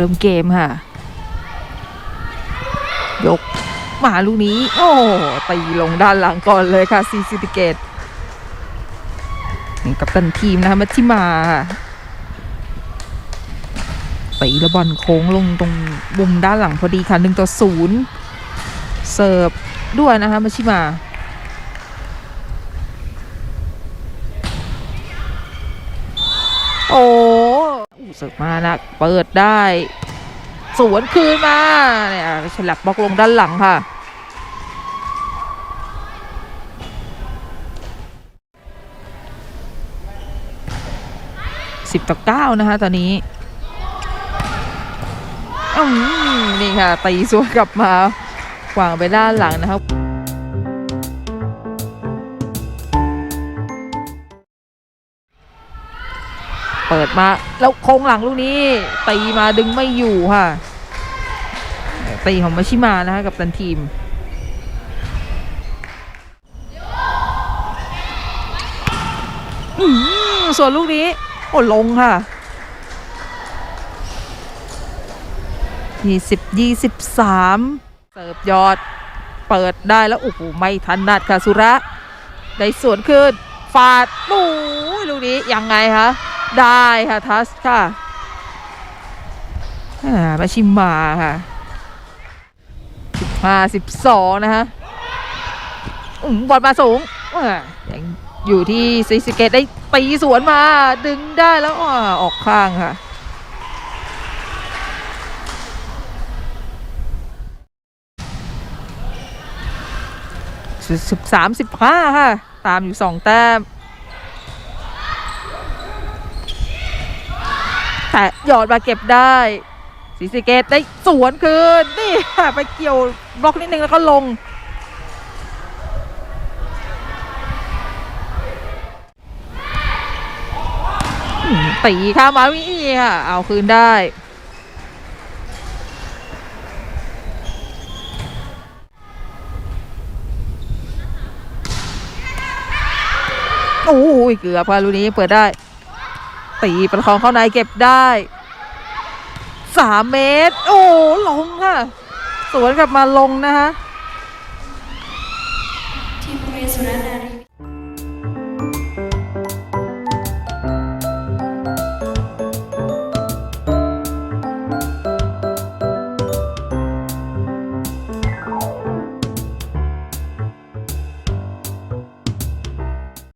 เริ่มเกมค่ะ ยกมาลูกนี้ โอ้ตีลงด้านหลังก่อนเลยค่ะซีซิติเกตกับตันทีมนะคะมัชชิมาตีและบอลโค้งลงตรงมุมด้านหลังพอดีค่ะหนึ่งต่อศูนย์เสิร์ฟด้วยนะคะมัชชิมาโอ้ สิร์ฟมานะเปิดได้ สวนคืนมาเนี่ยฉลับบล็อกลงด้านหลังค่ะสิบต่อเก้านะคะตอนนี้อืมนี่ค่ะตีสวนกลับมาวางไปด้านหลังนะครับ เปิดมาแล้วโค้งหลังลูกนี้ตีมาดึงไม่อยู่ค่ะตีของมาชิมานะคะกับตันทีมส่วนลูกนี้ โอ้ลงค่ะยี่สิบยี่สิบสามเสิร์ฟยอด เปิดได้แล้ว โอ้โห ไม่ทันนัดค่ะ สุระ ได้สวนขึ้นฟาดโอ้ลูกนี้ ยังไงคะ ได้ค่ะทัสค่ะอ่ามาชิมมาค่ะสิบห้าสิบสองนะคะอืมบอลมาสูงอ่ายังอยู่ที่ซีสเกตได้ตีสวนมา ดึงได้แล้วอออกข้างค่ะสิบสามสิบห้าค่ะ ตามอยู่สองแต้ม แต่หยอดมาเก็บได้สีสเกตได้สวนคืนนี่ไปเกี่ยวบล็อกนิดนึงแล้วก็ลง ตีค่ะมาวิค่ะ เอาคืนได้โอ้ยเกือบค่ะลูกนี้เปิดได้ ตีประคองเข้านายเก็บได้สามเมตร โอ้ลงค่ะ สวนกลับมาลงนะคะ